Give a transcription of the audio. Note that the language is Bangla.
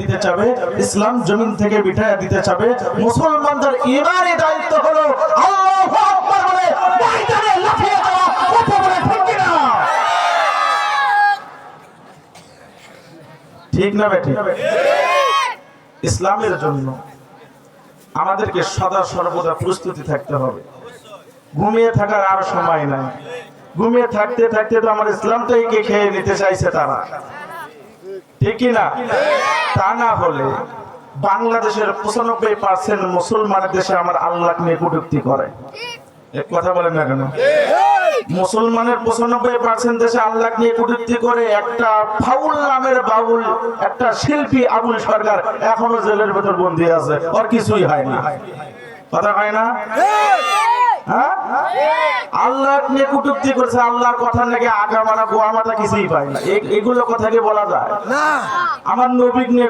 দিতে চাবে, ইসলাম জমিন থেকে বিঠায় দিতে চাবে। মুসলমানদের ইমানি দায়িত্ব হলো ঠিক কিনা? না বেটি ইসলামের জন্য আমাদেরকে সদা সর্বদা প্রস্তুতি থাকতে হবে। ঘুমিয়ে থাকার আর সময় নাই। ঘুমিয়ে থাকতে থাকতে তো আমার ইসলামটাই কে খেয়ে নিতে চাইছে তারা। ঠিক কি না তা না হলে বাংলাদেশের পঁচানব্বই পার্সেন্ট মুসলমানের দেশে আমার আল্লাহ নিয়ে কটুক্তি করে কথা বলেন না কেন? মুসলমানের পঁচানব্বই পার্সেন্ট দেশে আল্লাহ নিয়ে কটুক্তি করে একটা ফাউল নামের বাউল, একটা শিল্পী আবুল সরকার এখনও জেলের ভেতর বন্দী আছে। ওর কিছুই হয় না। কথা হয় না? আল্লাহ নিয়ে কুটুক্তি করছে আল্লাহর কথা নাকি আগা মারা গোয়া মাথা কিছুই পায় না। এগুলো কথাকে বলা যায়। আমার নবীক নিয়ে